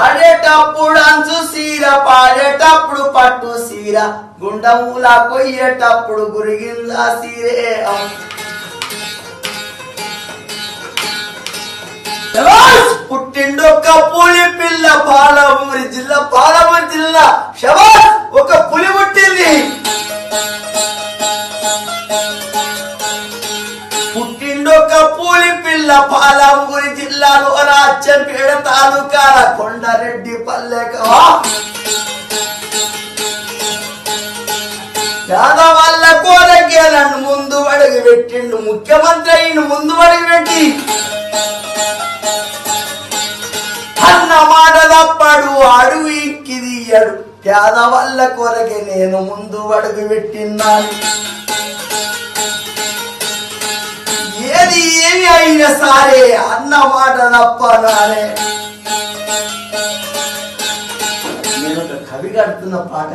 ఆడేటప్పుడు అంచు సీర పాడేటప్పుడు పట్టు సీర. గుండముల కొయ్యేటప్పుడు గురిగిందా సీరే. శబాష్! పుట్టిండొక్క పులి పిల్ల పాలమూరి జిల్లా పాలమూరి జిల్లా. శబాష్ ఒక పులి పుట్టింది. పుట్టిండొక పులి పిల్ల పాల రాచంపేట తాలూకాల కొండారెడ్డి పల్లెక. యాదవల్ల కోరకేలను ముందు అడుగు పెట్టిండు ముఖ్యమంత్రి అయిన ముందు అడుగు పెట్టి. అన్న మాట తప్పడు అడుగు ఇక్కి తీయడు. కొరకే నేను ముందు అడుగు పెట్టిన్నాను. ఏది ఏమి అయినా సరే అన్న మాట తప్పనాలే నేను ఒక కవి కడుతున్న పాట